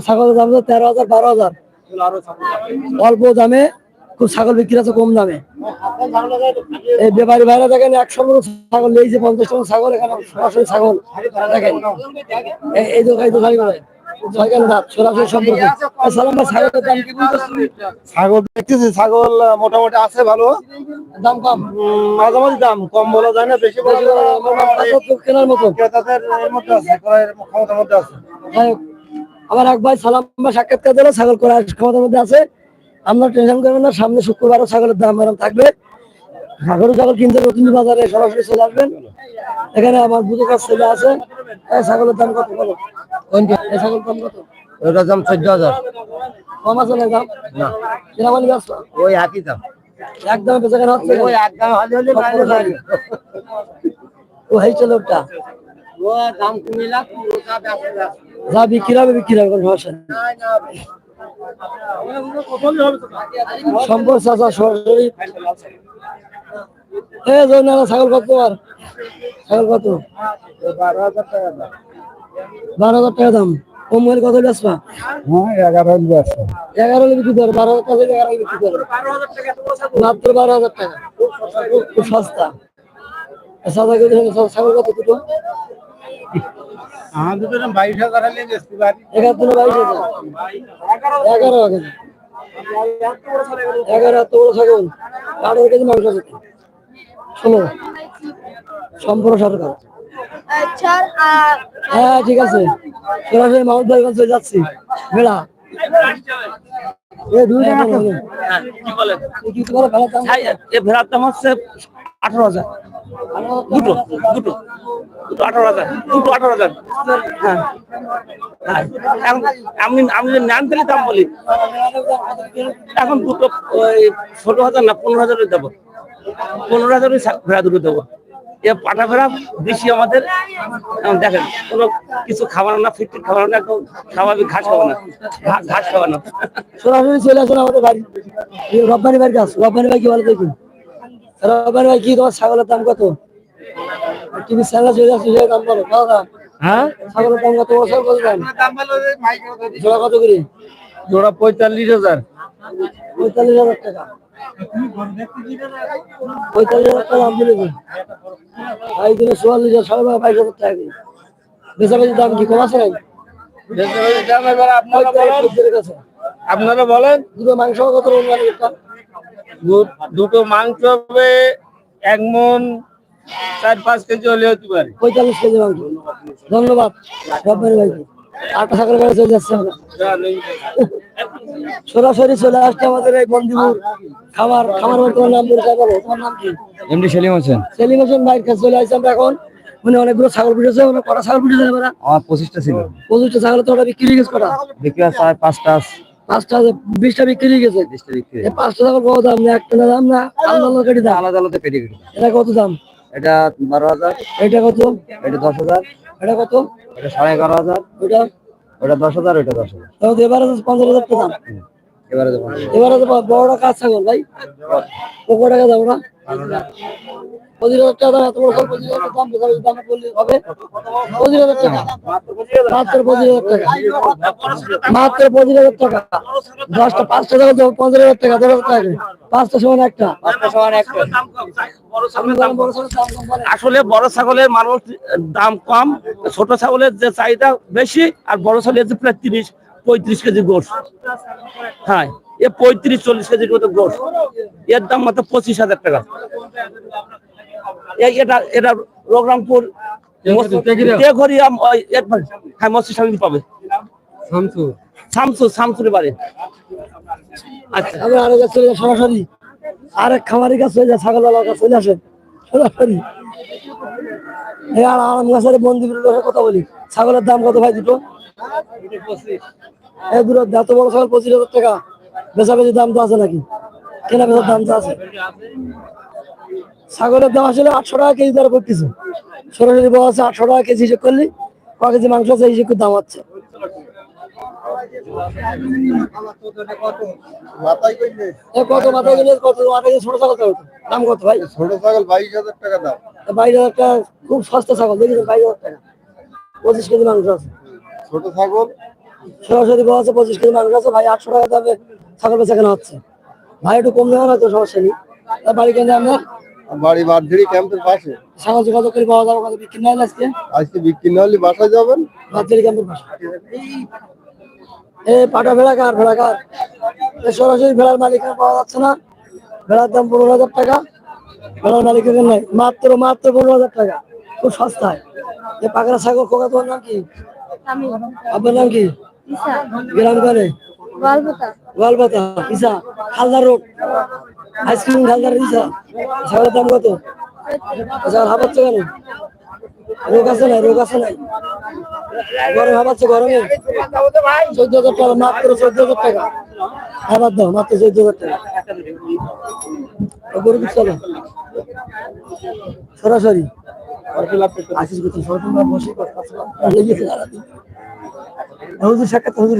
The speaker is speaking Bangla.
ছাগলের দাম তেরো হাজার বারো হাজার। অল্প দামে খুব ছাগল বিক্রি আছে কম দামে। এই ব্যাপারী ভাইরা দেখেন একশো মতো ছাগল নিয়েছে পঞ্চাশ টাকা ছাগল এখানে সরাসরি ছাগল। দেখেন এই- দোকান দোকান করে। ছাগল দেখতেছি ছাগল মোটামুটি আছে ভালো। দাম কম? মাঝামাঝি দাম কম বলা যায় না বেশি কেনার মতো ক্রেতাদের মধ্যে আছে ক্ষমতার মধ্যে আছে। আমার এক ভাই সালাম বা সাক্ষাৎকার দিল ছাগল করার ক্ষমতার মধ্যে আছে। আপনার টেনশন করবেন না সামনে শুক্রবারও ছাগলের দাম এরকম থাকবে। গরু ছাগল কিনতে নতুন বাজারে সরাসরি চলে আসবেন। এখানে আমার দুটো কাজ ছেলে আছে। ছাগলের দাম কত বলো? এই ছাগলের দাম কত? ওটার দাম চোদ্দ হাজার। কম আছে না দাম? না। ব্যস্ত? ওই একই দাম। একদম বেচা কেনা হচ্ছে ওই এক দাম হলে। ও হেই চলো ওটা ও দাম বেশি বেশি। যা বিক্রি হবে বিক্রি হবে, কোনো সমস্যা নেই। ছাগল কত তোমার ছাগল কত? বারো হাজার টাকা দাম। বারো হাজার টাকা দাম কমের কত বেসবা এগারো এগারো বিক্রি করে বারো হাজার টাকা এগারো বিক্রি করে মাত্র বারো হাজার টাকা। খুব সস্তা। সাদা ছাগল কত দুটো? আমাদের তো বাইশ হাজার হলে বেশি পারি এগারো দিনে বাইশ হাজার এগারো হাজার এগারো এত বড় ছাগল আঠারো কেজি মাংস আছে শোনো সম্পূর্ণ সরকার হ্যাঁ ঠিক আছে সরাসরি মাউন্ট বাইগঞ্জ চলে যাচ্ছি মেলা আঠারো হাজার দুটো দুটো দুটো আঠারো হাজার দুটো আঠারো হাজার। হ্যাঁ। আমি আমি যদি নেন তাহলে দাম বলি এখন দুটো ওই ষোলো হাজার না পনেরো হাজারের দেবো। পনেরো হাজারের ভেড়া দুটো দেবো। এ পাটা ভেড়া বেশি আমাদের। দেখেন কোনো কিছু খাবার না ফিট খাবার না একদম স্বাভাবিক ঘাস খাওয়া না। ঘাস খাওয়া না। সরাসরি চলে আসুন আমাদের বাড়ি। রব্বানি বাড়ি কাজ রব্বানি ভাই কি বলে দেখুন? রব্বানি ভাই কি তোমার ছাগলের দাম কত? টিভি চ্যানেল চলে দাম বলো কত দাম হ্যাঁ? ছাগলের দাম কত বছর কত দাম জোড়া কত করে? জোড়া পঁয়তাল্লিশ হাজার। পঁয়তাল্লিশ হাজার টাকা। পঁয়তাল্লিশ হাজার টাকা দাম দিলে ভাই দিনে চুয়াল্লিশ হাজার বাইশ টাকা দাম কি কম আছে নাই দাম এবার আপনারা বলেন। আপনারা বলেন। দুটো মাংস কত দু- দুটো মাংস হবে এক মন চার পাঁচ কেজি হলে হতে পারে। পঁয়তাল্লিশ কেজি মাংস। ধন্যবাদ। রব্বানি ভাইকে আটটা সাগর করে চলে যাচ্ছে আমরা। সরাসরি চলে আসছে আমাদের এই বন্দিপুর বলতে তোমার নাম পরিচয় বলো তোমার নাম কি? এমডি সেলিম হোসেন। সেলিম হোসেন ভাইয়ের কাছে চলে আসছে আমরা এখন। মানে অনেকগুলো ছাগল মানে কটা ছাগল আমার পঁচিশটা ছিল। পঁচিশটা ছাগল তো ওটা বিক্রি হয়ে গেছে কটা? বিক্রি আছে পাঁচটা পাঁচটা বিশটা বিক্রি গেছে। বিশটা বিক্রি পাঁচটা ছাগল কত দাম না একটা দাম না আলাদা আলাদা কেটে দাম। আলাদা আলাদা পেটি পেটি এটা কত দাম? এটা বারো হাজার। এটা কত? এটা দশ হাজার। এটা কত? এটা সাড়ে এগারো হাজার। ওটা? ওটা দশ হাজার ওটা দশ হাজার। তো পঞ্চাশ হাজার দাম। এবারে দেবো। এবারে বড়টা কাজ ছাগল ভাই। কত টাকা দাম ওটা পঁচিশ হাজার টাকা দাম এত বড় ছাগল পঁচিশ হাজার দাম বেশি দাম বললে হবে। পঁচিশ হাজার টাকা। মাত্র পঁচিশ হাজার টাকা। মাত্র পঁচিশ হাজার টাকা। দশটা পাঁচটা ছাগল দেবো পঞ্চাশ হাজার টাকা দশ হাজার টাকা পাঁচটা সমান একটা। বড় বলেন। আসলে বড় ছাগলের মানুষ দাম কম ছোট ছাগলের যে চাহিদা বেশি আর বড় ছাগলের যে প্রায় তিরিশ পঁয়ত্রিশ কেজি গোস হ্যাঁ এ পঁয়ত্রিশ চল্লিশ কেজির মতো গোস এর দাম মাত্র পঁচিশ হাজার টাকা। এটা এটা রঘরামপুর হ্যাঁ মসজিদ স্বামী পাবে। শামসু শামসুর বাড়ি। আচ্ছা। আমি আরও চলে যাই সরাসরি। আরেক খামারের কাছে চলে যায় ছাগল আলার কাছে চলে আসেন সরাসরি। আর আরাম গাছের মন্দিরের লোকে কথা বলি। ছাগলের দাম কত ভাই দুটো? এই এত বড় ছাগল পঁচিশ হাজার টাকা। বেচা বেচি দাম তো আছে নাকি? কেনা বেচার দাম তো আছে। ছাগলের দাম আসলে আটশো টাকা কেজি দর করতেছে সরাসরি বলা আছে আটশো টাকা কেজি হিসেব করলি ক কেজি মাংস আছে হিসেব করে দাম হচ্ছে। এ কত মাথায় গেলে কত মাথায় ছোট ছাগল কত দাম কত ভাই? ছোট ছাগল বাইশ হাজার টাকা দাম। বাইশ হাজার টাকা খুব সস্তা ছাগল দেখি বাইশ হাজার টাকা। পঁচিশ কেজি মাংস আছে। ছোট ছাগল সরাসরি আছে পঁচিশ কেজি মানুষ আছে। ভাই আটশো টাকা দামে ছাগল বেচা কেনা হচ্ছে। ভাই একটু কম দেওয়া হয়তো সমস্যা নেই। বাড়ি কেন আমরা? বাড়ি বারধেড়ি ক্যাম্পের পাশে। ছাগল যোগাযোগ করে পাওয়া যাবে ওখানে বিক্রি আজকে? আজকে বিক্রি না হলে বাসায় যাবেন? বাচ্চারি ক্যাম্পের পাশে। এ পাটা ভেড়া কার ভেড়া কার? সরাসরি ভেড়ার মালিক পাওয়া যাচ্ছে না। ভেড়ার দাম পনেরো হাজার টাকা। ভেড়ার মালিকের নাই। মাত্র মাত্র পনেরো হাজার টাকা। খুব সস্তায়। এ পাকড়া ছাগল কোকা তোমার নাম কি? আপনার নাম কি? গ্রাম কানে গল্পটা গোয়ালপাতা। Isa Haldar road ice cream Haldar Isa ছাগলের দাম কত? ছাগল হাবাচ্ছে কেন? রোগ আছে না রোগ আছে নাই? গরম হাবাচ্ছে গরমে? চোদ্দ হাজার টাকা মাত্র চোদ্দ হাজার টাকা। হাবার দাও মাত্র চোদ্দ হাজার টাকা। ও গরু চলো সরাসরি? করছি বসে কথা হুজুর সাক্ষাৎ হুজুর